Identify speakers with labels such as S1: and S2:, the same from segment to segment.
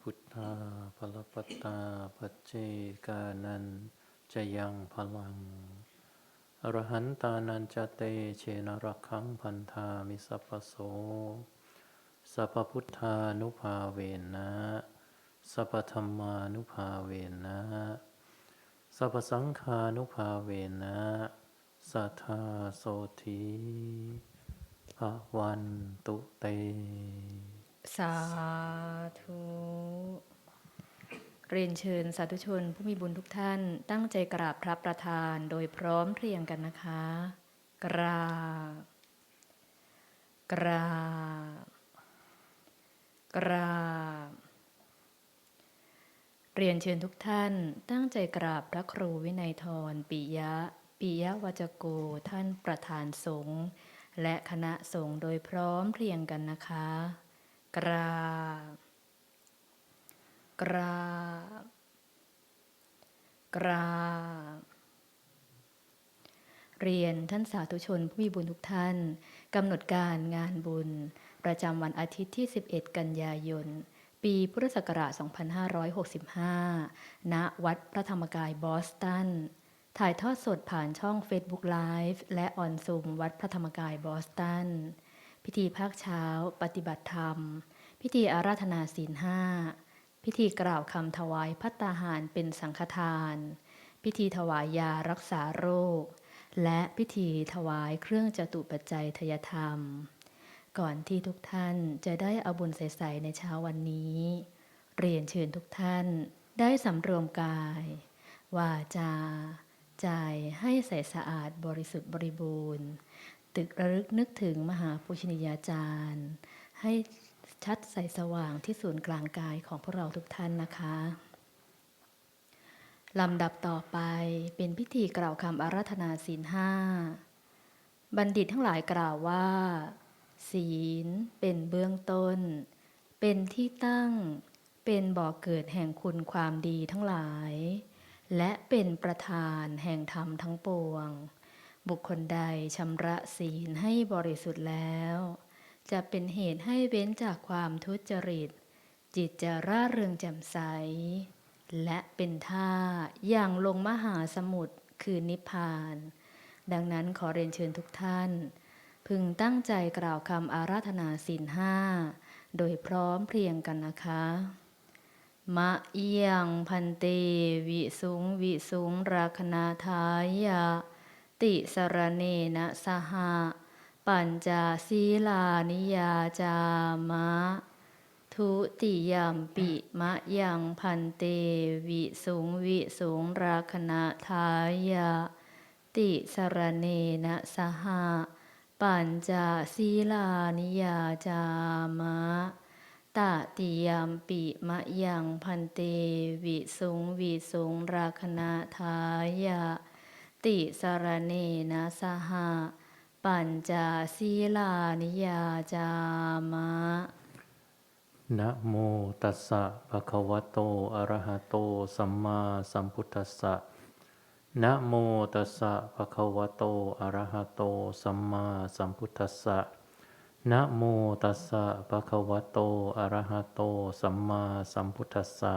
S1: พุทธาพลปตตาปัจเจกานันจะยังพลัง อรหันตานันจะเตเชนรักขังพันธามิสัพโส สัพพุทธานุภาเวนะ สัพธรรมานุภาเวนะ สัพสังฆานุภาเวนะสัทธาโสธีภวันตุเต
S2: สาธุ เรียนเชิญสาธุชนผู้มีบุญทุกท่าน ตั้งใจกราบพระประธานโดยพร้อมเพรียงกันนะคะ กราบ กราบ กราบ เรียนเชิญทุกท่านตั้งใจกราบพระครูวินัยทรปิยะ ปิยะวจโกท่านประธานสงฆ์และคณะสงฆ์โดยพร้อมเพรียงกันนะคะ กราบกราบกราบเรียนท่านสาธุชนผู้มีบุญทุกท่านกำหนดการงานบุญ ประจำวันอาทิตย์ที่ 11 กันยายน ปีพุทธศักราช 2565 ณ วัดพระธรรมกายบอสตัน ถ่ายทอดสดผ่านช่อง Facebook Live และออนซูมวัดพระธรรมกายบอสตัน พิธีภาคเช้า ปฏิบัติธรรม พิธีอาราธนาศีลห้า พิธีกล่าวคำถวายพัตตาหารเป็นสังฆทาน พิธีถวายยารักษาโรค และพิธีถวายเครื่องจตุปัจจัยทยธรรม ก่อนที่ทุกท่านจะได้เอาบุญใสๆในเช้าวันนี้ เรียนเชิญทุกท่านได้สำรวมกาย วาจา ใจให้ใสสะอาดบริสุทธิ์บริบูรณ์ ตึกระลึกนึกถึงมหาปุชนิยาจารย์ ให้ชัดใสสว่างที่ศูนย์กลางกายของพวกเราทุกท่านนะคะลำดับต่อไปเป็นพิธีกล่าวคำอาราธนาศีลห้าบัณฑิตทั้งหลายกล่าวว่า ศีลเป็นเบื้องต้น เป็นที่ตั้ง เป็นบ่อเกิดแห่งคุณความดีทั้งหลาย และเป็นประธานแห่งธรรมทั้งปวง บุคคลใดชำระศีลให้บริสุทธิ์แล้ว จะเป็นเหตุให้เว้นจากความทุจริต จิตจะร่าเริงแจ่มใส และเป็นท่าอย่างลงมหาสมุทรคือนิพพาน ดังนั้นขอเรียนเชิญทุกท่าน พึงตั้งใจกล่าวคำอาราธนาศีลห้าโดยพร้อมเพรียงกันนะคะมะเอียงพันเต วิสุง วิสุง ราคณาทายะ ติสรเนนะสหะปัญจศีลานิยาจามะ ทุติยมปิมะยังพันเตวิสุงวิสุงราคณาทายะติสรเนนะสหะปัญจศีลานิยาจามะตติยมปิมะยังพันเตวิสุงวิสุงราคณาทายะ ติสารเนนะสหะปัญจศีลานิยาจามะ
S1: นะโมตัสสะภะคะวะโต อะระหะโต สัมมาสัมพุทธัสสะนะโมตัสสะภะคะวะโต อะระหะโต สัมมาสัมพุทธัสสะนะโมตัสสะภะคะวะโต อะระหะโต สัมมาสัมพุทธัสสะ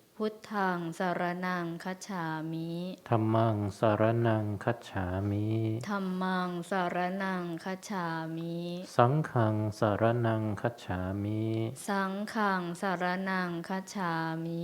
S2: พุทธังสารนังคัจฉามิ
S1: ธัมมังสรนังคัจฉามิ
S2: ธัมมังสารนังคัจฉามิ
S1: สังฆังสรนังคัจฉามิ
S2: สังฆังสารนังคัจฉามิ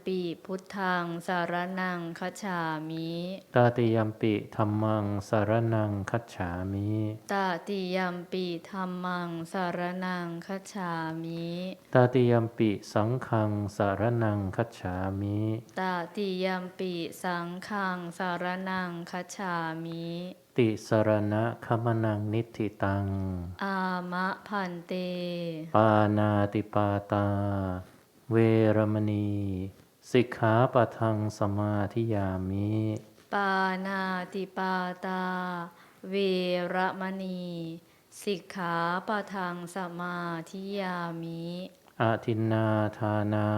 S2: ปิพุทธังสารนังคัจฉามิ
S1: ตาติยมปิธรรมังสารนังคัจฉามิ
S2: ตติยมปิธรรมังสารนังคัจฉามิ
S1: ตาติยมปิสังฆังสารนังคัจฉามิ
S2: ตติยมปิสังฆังสารนังคัจฉามิ
S1: ติสรณะขมนังนิธิตัง
S2: อามะพันเต
S1: ปานาติปาตา เวรมณี สิกขาปะทังสมาธิยามิ
S2: ปานาติปาตา เวระมณี สิกขาปะทังสมาธิยามิ
S1: อาทินนาทานา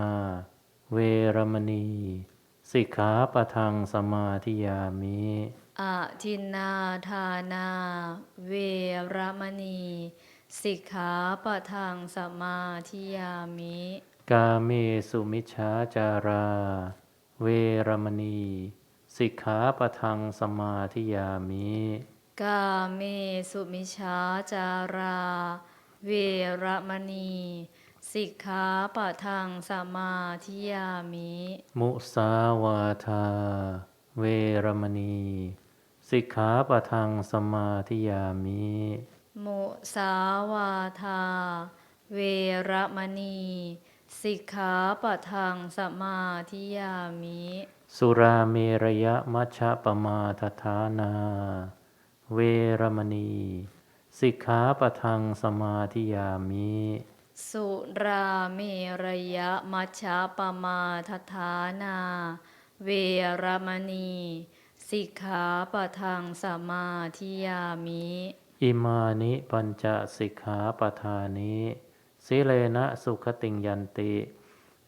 S1: เวรมณี สิกขาปะทังสมาธิยามิ
S2: อะทินนาทานา เวระมณี สิกขาปะทังสมาธิยามิ
S1: กาเมสุมิชฌาจารา เวรมณี สิกขาปะทังสมาธิยามิ
S2: กาเมสุมิชฌาจารา เวระมณี สิกขาปะทังสมาธิยามิ
S1: มุสาวาทา เวรมณี สิกขาปะทังสมาธิยามิ
S2: มุสาวาทา เวระมณี สิกขาปะทังสมาธิยามิ
S1: สุราเมรยะมัชฌะปมาทฐานา เวรมณี สิกขาปะทังสมาธิยามิ
S2: สุราเมรยะมัชฌะปมาทฐานา เวระมณี สิกขาปะทังสมาธิยามิ
S1: อิมานิปัญจสิกขาปทานิ สิเลนะสุขติงยันติ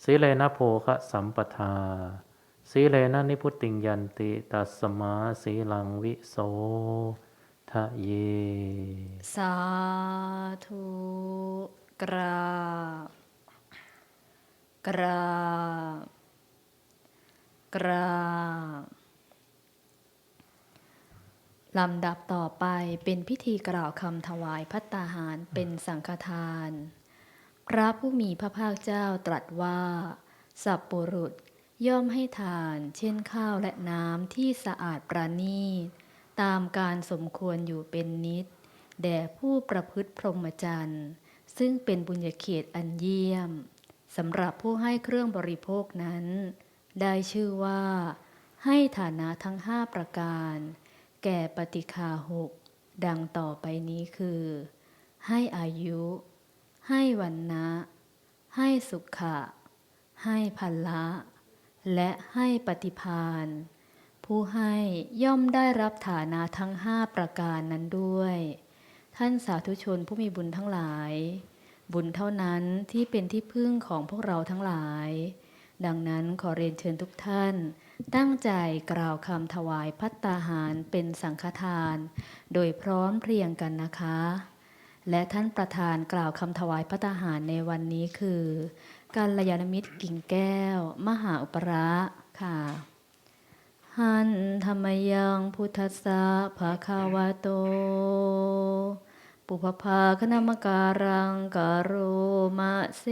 S1: สิเลนะโภคะสัมปทาสิเลนะนิพุตติงยันติ ตัสมาสีลังวิโสทะเย
S2: สาธุกราบกราบกราบลำดับต่อไปเป็นพิธีกล่าวคำถวายพัตตาหารเป็นสังฆทาน พระผู้มีพระภาคเจ้าตรัสว่า สัพปุรุษย่อมให้ทานเช่นข้าวและน้ำที่สะอาดประณีต ตามการสมควรอยู่เป็นนิด แด่ผู้ประพฤติพรหมจรรย์ ซึ่งเป็นบุญญาเขตอันเยี่ยมสำหรับผู้ให้เครื่องบริโภคนั้น ได้ชื่อว่า ให้ฐานะทั้งห้าประการ แก่ปฏิคาหกดังต่อไปนี้คือ ให้อายุ ให้วันนะ ให้สุขะ ให้พันละ และให้ปฏิพานผู้ให้ย่อมได้รับฐานะทั้งห้าประการนั้นด้วย ท่านสาธุชนผู้มีบุญทั้งหลาย บุญเท่านั้นที่เป็นที่พึ่งของพวกเราทั้งหลาย ดังนั้นขอเรียนเชิญทุกท่าน ตั้งใจกล่าวคำถวายพัตตาหารเป็นสังฆทาน โดยพร้อมเพรียงกันนะคะ และท่านประธานกล่าวคำถวายพัตตาหารในวันนี้คือกัลยาณมิตรกิ่งแก้ว มหาอุประค่ะ หันธรรมยังพุทธสสะภาคาวะโต ปุพพาคณมการังกโรมะเซ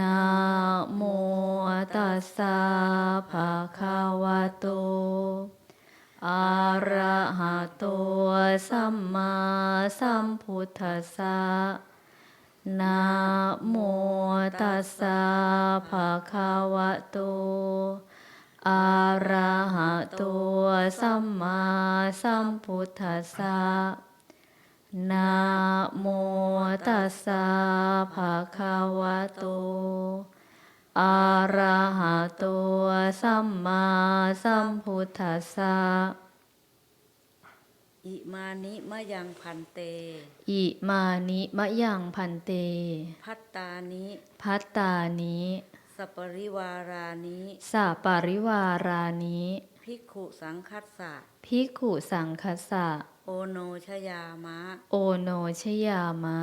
S2: นะโมตัสสะภะคะวะโต อะระหะโตสัมมาสัมพุทธัสสะนะโมตัสสะภะคะวะโตอะระหะโตสัมมาสัมพุทธัสสะนะโมตัสสะภะคะวะโตอะระหะโต สัมมาสัมพุทธัสสะ
S3: อิมานิมะยังพันเต
S2: อิมานิมะยังพันเต
S3: พัตตานิ
S2: พัตตานิ
S3: สปริวารานิ
S2: สาปาริวารานิ
S3: ภิกขุสังคัสสะ
S2: ภิกขุสังคสะ
S3: โอโนชยามะ
S2: โอโนชยามะ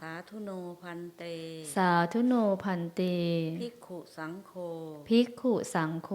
S3: สาธุโนพันเต
S2: สาธุโนพันเต
S3: ภิกขุสังโฆ
S2: ภิกขุสังโฆ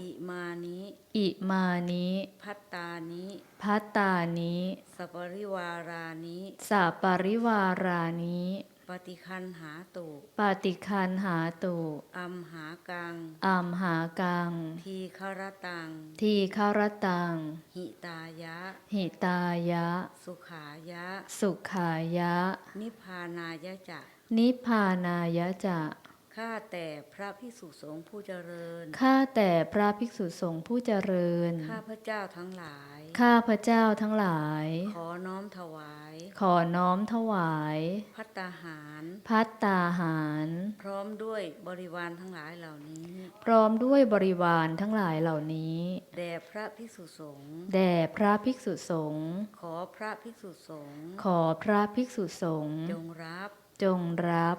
S3: อิมานิ
S2: อิมานิ
S3: พัตตานิ
S2: พัตตานิ
S3: สปริวารานิ
S2: สาปริวารานิ
S3: ปฏิคันหาตุ
S2: ปาติคันหาตุ
S3: อัมหากัง
S2: อัมหากัง
S3: ทีคารตัง
S2: ทีคารตัง
S3: หิตายะ
S2: หิตายะ
S3: สุขายะ
S2: สุขายะ
S3: นิพพานายะจะ
S2: นิพพานายะจะ
S3: ข้าแต่พระพิสุสงฆ์ผู้เจริญ
S2: ข้าแต่พระภิกษุสงฆ์ผู้เจริญ
S3: ข้าพระเจ้าทั้งหลาย
S2: ข้าพระเจ้าทั้งหลาย
S3: ขอน้อมถวาย
S2: ขอน้อมถวาย
S3: พัตตาหาร
S2: พัตตาหาร
S3: พร้อมด้วยบริวารทั้งหลายเหล่านี้
S2: พร้อมด้วยบริวารทั้งหลายเหล่านี้
S3: แด่พระภิกษุสงฆ์
S2: แด่พระภิกษุสงฆ์
S3: ขอพระภิกษุสงฆ์
S2: ขอพระภิกษุสงฆ์
S3: จงรับ
S2: จงรับ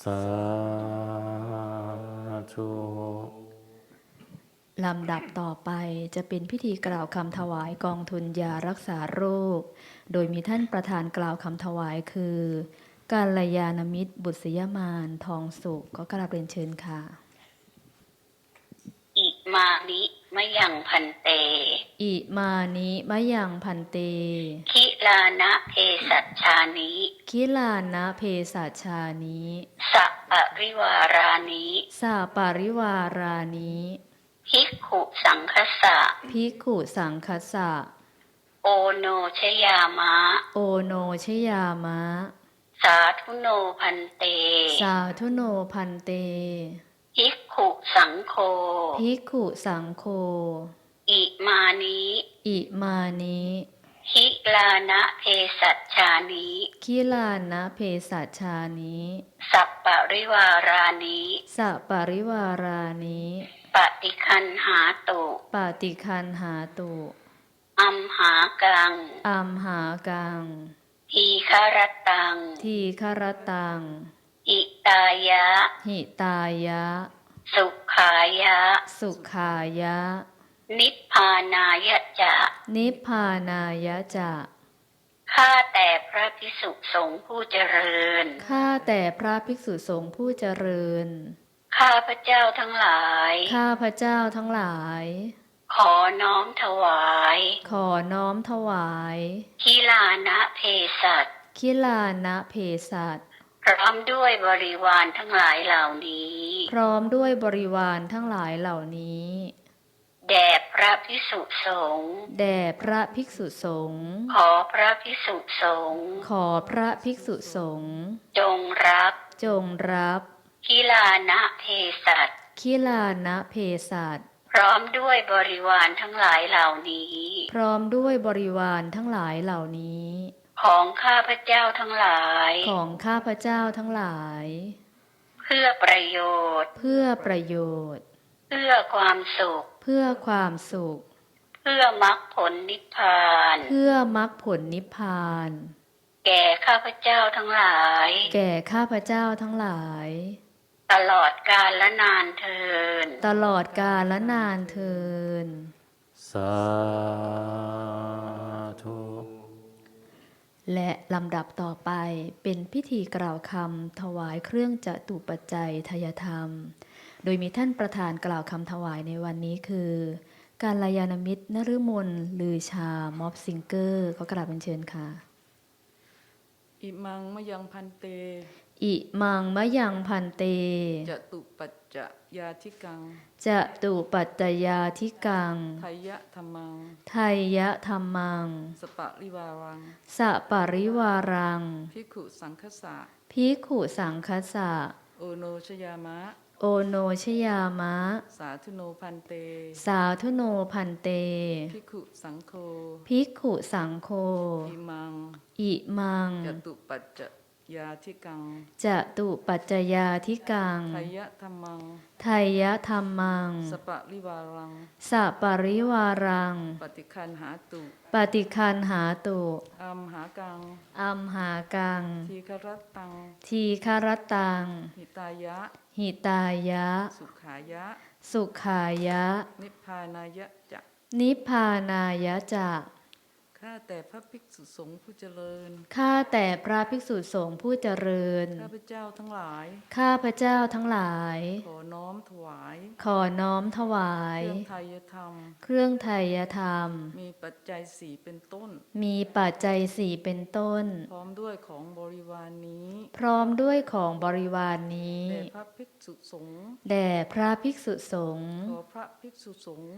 S1: สาธุ
S2: ลำดับต่อไปจะเป็นพิธีกล่าวคำถวายกองทุนยารักษาโรค โดยมีท่านประธานกล่าวคำถวายคือ กาลยานมิตรบุษยมานทองสุขก็กราบเรียนเชิญค่ะ
S4: มานิมะยังพันเต
S2: อิมานิมะยังพันเต
S4: คิลานะเพสัชชานิ
S2: คิลานะเพสัชชานิ
S4: สัปปริวารานิ
S2: สาปาริวารานิ
S4: ภิกขุสังคสะ
S2: ภิกขุสังคสะ
S4: โอโนชยามะ
S2: โอโนชยามะ
S4: สาธุโนพันเต
S2: สาธุโนพันเต
S4: ภิกขุสังโฆ
S2: ภิกขุสังโฆ
S4: อิมานิ
S2: อิมานิ
S4: คิลานะเพสัชชานิ
S2: คิลานะเพสัชชานิ
S4: สัปปริวารานิ
S2: สะปริวารานิ
S4: ปฏิคันหาตุ
S2: ปาติคันหาตุ
S4: อัมหากัง
S2: อัมหากัง
S4: ทีคารตัง
S2: ทีคารตัง
S4: อิตายะ
S2: หิตายะ
S4: สุขายะ
S2: สุขายะ
S4: นิพพานายะจะ
S2: นิพพานายะจะ
S4: ข้าแต่พระพิสุสงฆ์ผู้เจริญ
S2: ข้าแต่พระภิกษุสงฆ์ผู้เจริญ
S4: ข้าพระเจ้าทั้งหลาย
S2: ข้าพระเจ้าทั้งหลาย
S4: ขอน้อมถวาย
S2: ขอน้อมถวาย
S4: ทิลานะเพสัต
S2: คิลานะเพสัต
S4: พร้อมด้วยบริวารทั้งหลายเหล่านี้
S2: พร้อมด้วยบริวารทั้งหลายเหล่านี้
S4: แด่พระพิสุสงฆ์
S2: แด่พระภิกษุสงฆ์
S4: ขอพระพิสุสงฆ์
S2: ขอพระภิกษุสงฆ์
S4: จงรับ
S2: จงรับ
S4: ทิลานะเพสัต
S2: คิลานะเพสัต
S4: พร้อมด้วยบริวารทั้งหลายเหล่านี้
S2: พร้อมด้วยบริวารทั้งหลายเหล่านี้
S4: ของข้าพระเจ้าทั้งหลาย
S2: ของข้าพเจ้าทั้งหลาย
S4: เพื่อประโยชน์
S2: เพื่อประโยชน์
S4: เพื่อความสุข
S2: เพื่อความสุข
S4: เพื่อมรรคผลนิพพาน
S2: เพื่อมรรคผลนิพพาน
S4: แก่ข้าพเจ้าทั้งหลาย
S2: แก่ข้าพเจ้าทั้งหลาย
S4: ตลอดกาลและนานเทิน
S2: ตลอดกาลและนานเทิน
S1: สาธุ
S2: และลำดับต่อไปเป็นพิธีกล่าวคำถวายเครื่องจตุปัจจัยทายธรรม โดยมีท่านประธานกล่าวคำถวายในวันนี้คือ การลายานมิตรนฤมลลือชา ม็อบซิงเกอร์ ขอกราบเป็นเชิญค่ะ
S5: อิมังมะยังพันเต
S2: อิมังมะยังพันเต
S5: จะตุปัจจะยาธิกัง
S2: จะตุปัตตยาธิกัง
S5: ไทยะธรรมัง
S2: ไทยะธรรมัง
S5: สปะริวารัง
S2: สะปริวารัง
S5: พิกขุสังคสะ
S2: พิกขุสังคสะ
S5: โอโอโนชยามะ
S2: โอโนชยามะ
S5: สาธุโนพันเต
S2: สาธุโนพันเต
S5: ภิกขุสังโฆ
S2: ภิกขุสังโฆ
S5: อิมัง
S2: อิมัง
S5: จตุปัจจ ยาธิกัง
S2: จะตุปัจจยาธิกัง
S5: ไทยะธรรมัง
S2: ไทยธรรมัง
S5: สปะริวารัง
S2: สัปริวารัง
S5: ปฏิคันหาตุ
S2: ปฏิคันหาตุ
S5: อัมหากัง
S2: อัมหากัง
S5: ทีครัตตัง
S2: ทีคารตัง
S5: หิตายะ
S2: หิตายะ
S5: สุขายะ
S2: สุขายะ
S5: นิพพานายะจะ
S2: นิพพานายะจะ
S5: ข้าแต่พระภิกษุสงฆ์ผู้เจริญ
S2: ข้าแต่พระภิกษุสงฆ์ผู้เจริญ
S5: ข้าพเจ้าทั้งหลาย
S2: ข้าพระเจ้าทั้งหลาย
S5: ขอน้อมถวาย
S2: ขอน้อมถวา
S5: เค
S2: ย
S5: รื่องไทยธรรม
S2: เครื่องไทยธรรม
S5: มีปัจจัยสี่เป็นต้น
S2: มีปัจจัยสี่เป็นต้น
S5: พร้อมด้วยของบริวารนนี้
S2: พร้อมด้วยของบริวารนนี้
S5: แด่พระภิกษุสงฆ์
S2: แด่พระภิกษุสงฆ์
S5: ขอพระภิกษุสงฆ์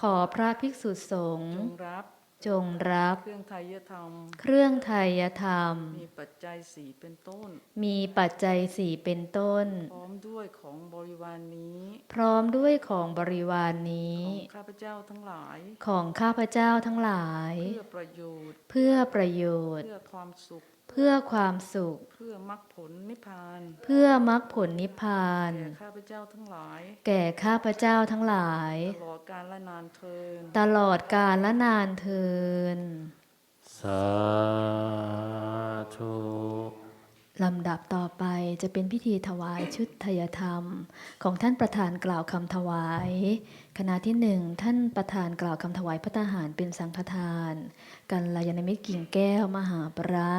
S2: ขอพระภิกษุสงฆ์
S5: จงรับ
S2: จงรับ
S5: เครื่องไทยธรรม
S2: เครื่องไทยธรรม
S5: มีปัจจัยสี่เป็นต้น
S2: มีปัจจัยสี่เป็นต้น
S5: พร้อมด้วยของบริวารนนี้
S2: พร้อมด้วยของบริวารนนี้
S5: ของข้าพเจ้าทั้งหลาย
S2: ของข้าพเจ้าทั้งหลาย
S5: เพื่อประโยชน์
S2: เพื่อประโยชน์
S5: เพื่อความสุข
S2: เพื่อความสุข
S5: เพื่อมรรคผลนิพพาน
S2: เพื่อมรรคผลนิพพาน
S5: แก่ข้าพเจ้าทั้งหลาย
S2: แก่ข้าพเจ้าทั้งหลาย
S5: ตลอดกาลและนานเทิน
S2: ตลอดกาลและนานเทิน
S1: สาธุ
S2: ลำดับต่อไปจะเป็นพิธีถวายชุดทยธรรม ของท่านประธานกล่าวคำถวาย คณะที่หนึ่งท่านประธานกล่าวคำถวายพระทหารเป็นสังฆทาน กัลยาณมิตรกิ่งแก้วมหาประ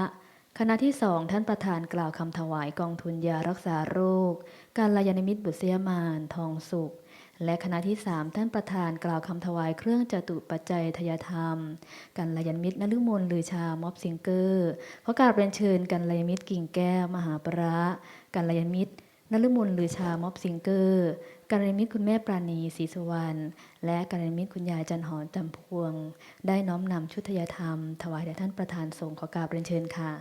S2: คณะที่สองท่านประธานกล่าวคำถวายกองทุนยารักษาโรคกัลยาณมิตรบุษยมานทองสุข และคณะที่สามท่านประธานกล่าวคำถวายเครื่องจตุปัจจัยทยธรรม กัลยาณมิตรนฤมลลือชามอบซิงเกอร์ขอกราบเรียนเชิญกัลยาณมิตรกิ่งแก้วมหาประกัลยาณมิตรนฤมลลือชามอบซิงเกอร์กัลยาณมิตคุณแม่ปราณีศรีสุวรรณและกัลยาณมิตคุณยายจันหอมจำพวง ได้น้อมนำชุดทยธรรม ถวายแด่ท่านประธานสงฆ์ขอกราบเรียนเชิญค่ะ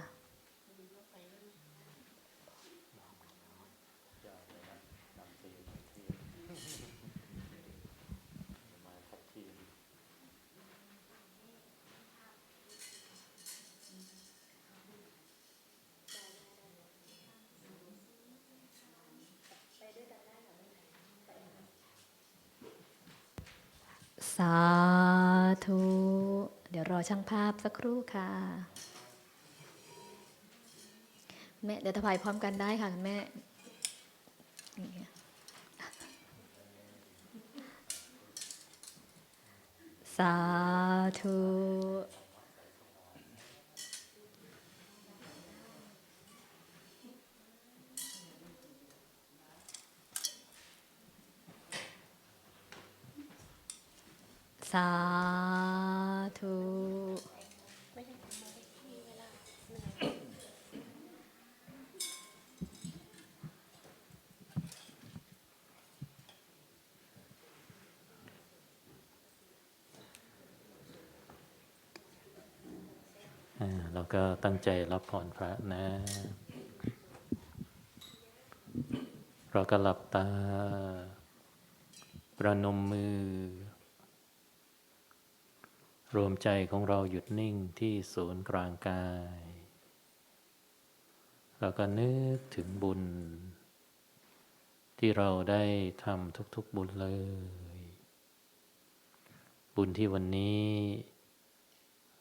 S2: สาธุ เดี๋ยวรอ ช่างภาพสักครู่ค่ะ แม่เดี๋ยวถวายพร้อมกันได้ค่ะคุณแม่สาธุสาธุ
S1: เราก็ตั้งใจรับพรพระนะ เราก็หลับตา ประนมมือ รวมใจของเราหยุดนิ่งที่ศูนย์กลางกายเราก็นึกถึงบุญ ที่เราได้ทำทุกๆบุญเลย บุญที่วันนี้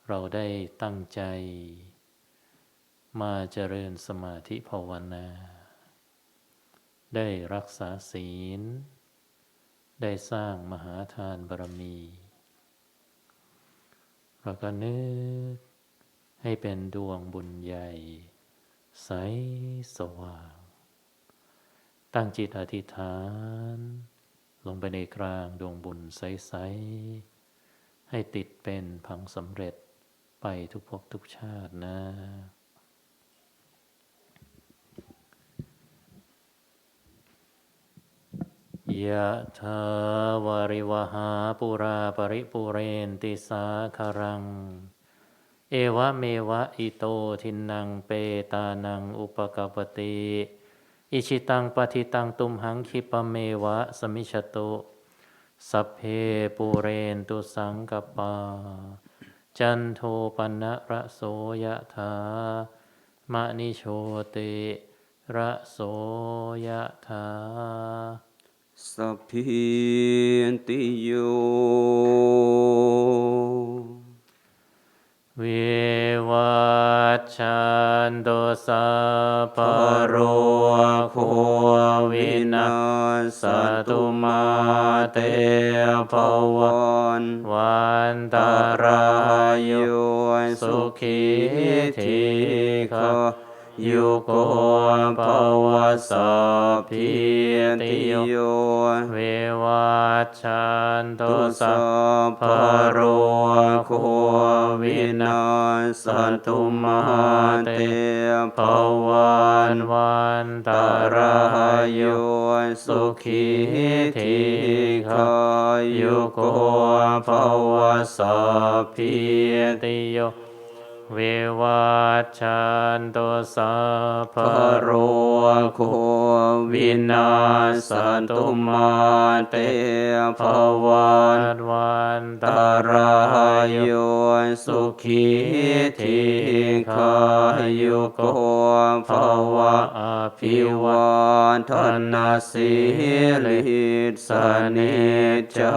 S1: เราได้ตั้งใจ มาเจริญสมาธิภาวนา ได้รักษาศีล ได้สร้างมหาทานบารมี เราก็นึกให้เป็นดวงบุญใหญ่ ใสสว่าง ตั้งจิตอธิษฐาน ลงไปในกลางดวงบุญใส ๆ ให้ติดเป็นผังสำเร็จ ไปทุกภพทุกชาตินะ ยะถาวาริวหาปุราปริปุเรนติสาคารัง เอวะเมวะอิโตทินังเปตานังอุปกปปติอิชิตังปฏิตังตุมหังคิปะเมวะสมิชตุสัพเพปูเรนตุสังกปา จันโทปนะระโสยถามะนิโชติระโสยถา
S6: สัพพิติโย
S1: วิวัชชันโตสัพพะโรโควินาสตุมาเตภวันวันตารายโยสุขีทีคา ยุโกภวสัพพิติโยวิวัชชันโตสัพพะโรโควินาสตุมาเตภวันวันตารายโยสุขีทีคายุโกภวสัพพิติโย วิวัชชันโตสัพพโรโค วินาสตุมาเตภวันวันตารายโยสุขีทีขายุโกภวะอภิวาทนาสิลิสนิจจั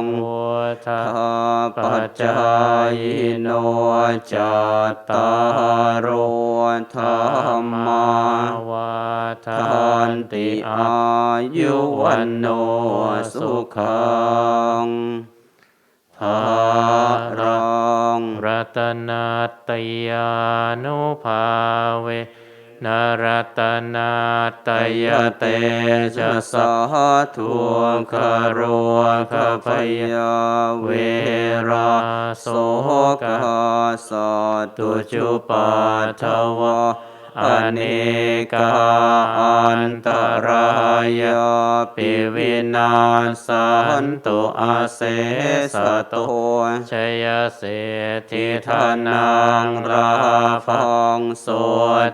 S1: งวุฒาปัจจายโนจัตตารโอ ธรรมาวัฏันติอายุวันโนสุขังภารังรัตนาตยานุภาเว นรตนาตยเตจะสาธุคารวคพยาเวราโสกาสตุจุปาทวา อเนกาอันตรายาปิวินาสันตุอาเสสะโตชยเสทิธานังราฟังโส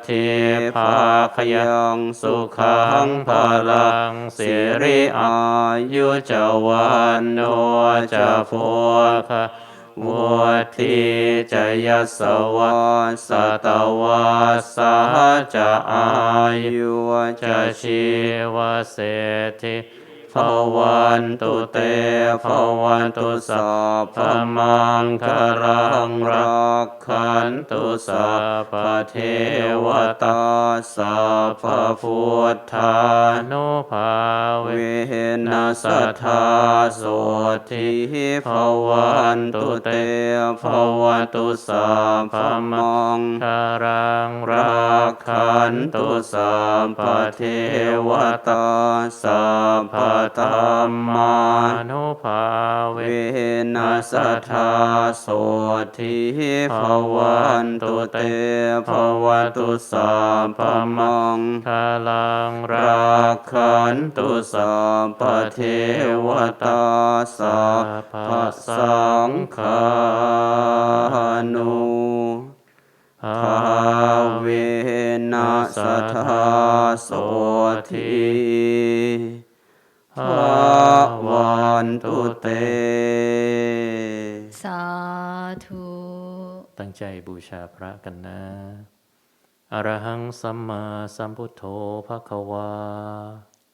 S1: ทิภาคยังสุขังพลังสิริอายุจวันโนจะพุคะ วัทิจยสวัสตวัสหจอายุจะชีวเสธิ ภวันตุเตภวันตุสัพพมังคารังรักขันตุสัพพเทวตาสัพพพุทธานุภาเวนัสธาโสทิภวันตุเตภวันตุสัพพมังคารังรักขันตุสัพพเทวตาสัพพธรรมานุภาเวนัสทธาโสทิภวันตุเตภวันตุสัพพมังคลังรักขันตุสัพพเทวตาสัพพสังฆานุภาเวนัสทธาโสทิ ภาวันตุเต
S2: สาธุ
S1: ตั้งใจบูชาพระกันนะ อรหังสัมมาสัมพุทโธภะคะวา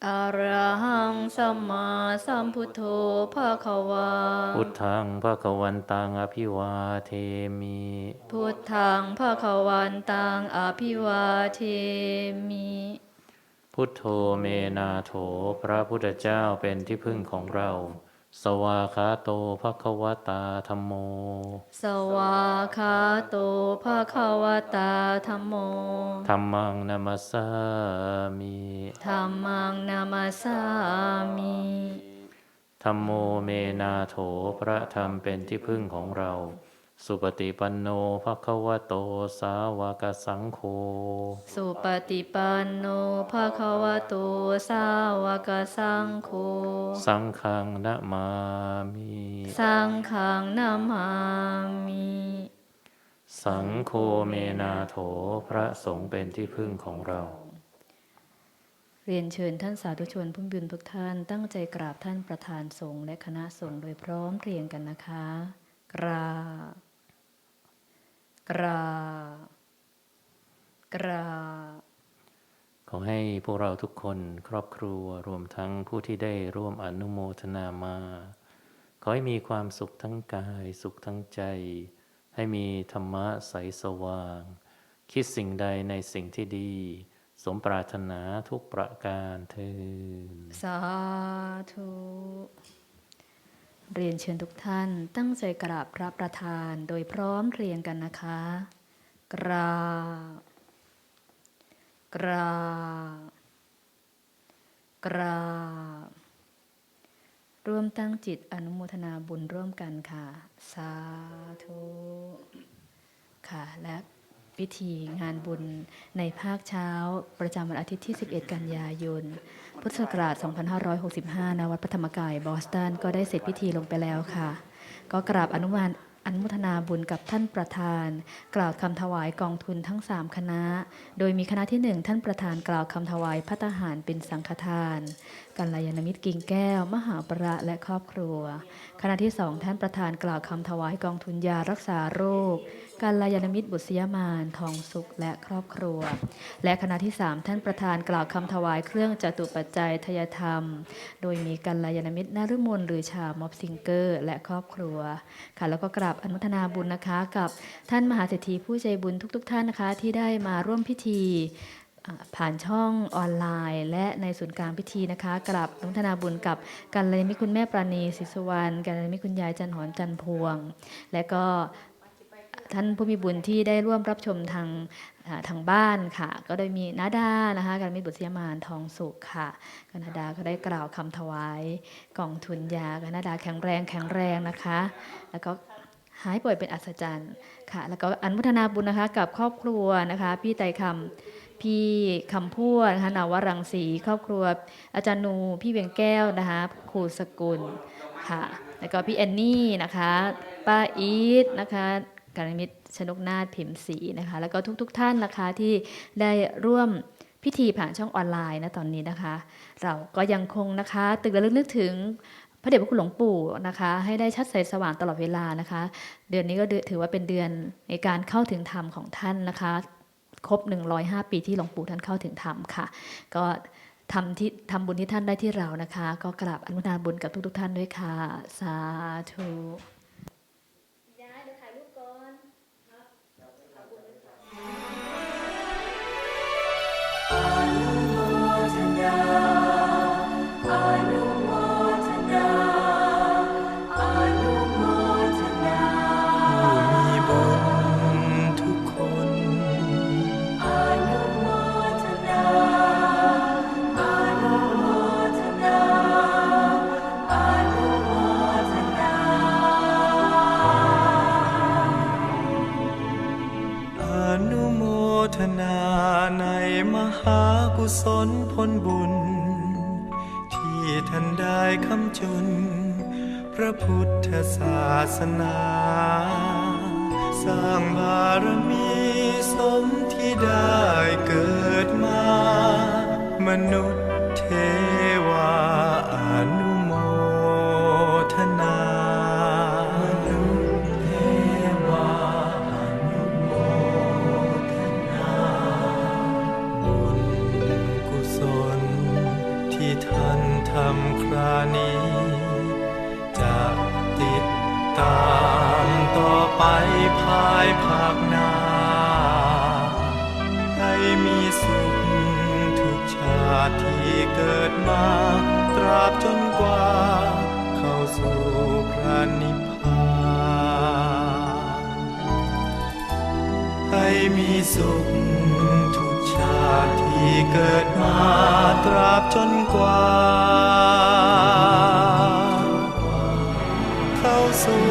S2: อะระหังสัมมาสัมพุทโธภะคะวา
S1: พุทธังภะคะวันตังอภิวาเทมิ
S2: พุทธังภะคะวันตังอภิวาเทมิ
S1: พุทโธเมนาโถ พระพุทธเจ้าเป็นที่พึ่งของเรา สวาคาโตภะคะวตาธรรมโม
S2: สวาคาโตภะคะวตาธัมโม
S1: ธรรมังนามัสสามิ
S2: ธัมมังนามาสามิ
S1: ธรรมโมเมนาโถ พระธรรมเป็นที่พึ่งของเรา สุปฏิปันโนภะคะวะโตสาวกสังโฆ
S2: สุปฏิปันโนภะคะวะโตสาวกสังโฆ
S1: สังฆังนะมามิ
S2: สังฆังนามามิ
S1: สังโฆเมนาโถพระสงฆ์เป็นที่พึ่งของเราสุปฏิปันโนภะคะวะโตสาวกสังโฆ
S2: เรียนเชิญท่านสาธุชนผู้มีบุญทุกท่านตั้งใจกราบท่านประธานสงฆ์และคณะสงฆ์โดยพร้อมเพรียงกันนะคะ กราบ กราบกราบ
S1: ขอให้พวกเราทุกคนครอบครัวรวมทั้งผู้ที่ได้ร่วมอนุโมทนามา ขอให้มีความสุขทั้งกายสุขทั้งใจ ให้มีธรรมะใสสว่าง คิดสิ่งใดในสิ่งที่ดี สมปรารถนาทุกประการเทิน
S2: สาธุ เรียนเชิญทุกท่านตั้งใจกราบพระประธานโดยพร้อมเพรียงกันนะคะ กราบ กราบ กราบ ร่วมตั้งจิตอนุโมทนาบุญร่วมกันค่ะ สาธุ ค่ะ และพิธีงานบุญในภาคเช้าประจำวันอาทิตย์ที่ 11 กันยายน พุทธศักราช 2565 ณ วัดพระธรรมกายบอสตันก็ได้เสร็จพิธีลงไปแล้วค่ะ ก็กราบอนุมานอนุโมทนาบุญกับท่านประธาน กล่าวคำถวายกองทุนทั้ง 3 คณะ โดยมีคณะที่ 1 ท่านประธานกล่าวคำถวายพัตตาหารเป็นสังฆทานกัลยาณมิตรกิ่งแก้ว มหาประและครอบครัว คณะที่ 2 ท่านประธานกล่าวคำถวายกองทุนยารักษาโรค กัลยาณมิตรบุษยมานทองสุขและครอบครัว และคณะที่ 3 ท่านประธานกล่าวคำถวายเครื่องจตุปัจจัยทยธรรม โดยมีกัลยาณมิตรนฤมลหรือชาวม็อบซิงเกอร์ และครอบครัวค่ะแล้วก็กราบอนุทนาบุญนะคะ กับท่านมหาเศรษฐีผู้ใจบุญทุก ๆ ท่านนะคะที่ได้มาร่วมพิธีผ่านช่องออนไลน์ และในศูนย์กลางพิธีนะคะกราบอนุทนาบุญกับกันเลยมิคุณแม่ปราณีศิสุวรรณกันเลยมิคุณยายจันหอมจันพวง และก็ ท่านผู้มีบุญที่ได้ร่วมรับชมทางทางบ้านค่ะ ก็ได้มีนาดานะคะกันมิตรบุษยมานทองสุขค่ะกันนาดาก็ได้กล่าวคำถวายกองทุนยากันนาดาแข็งแรงแข็งแรงนะคะ แล้วก็หายป่วยเป็นอัศจรรย์ค่ะ แล้วก็อนุโมทนาบุญนะคะกับครอบครัวนะคะ พี่ไตคำพี่คำพูดนะคะนาวรังสีครอบครัว อาจารย์นูพี่เวียงแก้วนะคะครูสกุลค่ะ แล้วก็พี่แอนนี่นะคะ ป้าอีทนะคะ การมิตรชนกนาถพิมพ์สีนะคะ แล้วก็ทุกๆทท่านนะคะที่ได้ร่วมพิธีผ่านช่องออนไลน์นะตอนนี้นะคะ เราก็ยังคงนะคะตึกระลึกนึกถึงพระเดชพระคุณหลวงปู่นะคะ ให้ได้ชัดใสสว่างตลอดเวลานะคะ เดือนนี้ก็ถือว่าเป็นเดือนในการเข้าถึงธรรมของท่านนะคะ ครบ 105 ปีที่หลวงปู่ท่านเข้าถึงธรรมค่ะ ก็ทำที่ทำบุญที่ท่านได้ที่เรานะคะ ก็กราบอนุโมทนาบุญกับทุกๆท่านด้วยค่ะ สาธุ
S7: ทนาในมหากุศลผลบุญ ที่ท่านได้คำจุน พระพุทธศาสนา สร้างบารมีสมที่ได้เกิดมา มนุษย์เทวาอน ไปภายภาคหน้า ให้มีสุขทุกชาติที่เกิดมา ตราบจนกว่า เข้าสู่พระนิพพานให้มีสุขทุกชาติที่เกิดมา ตราบจนกว่า เข้าสู่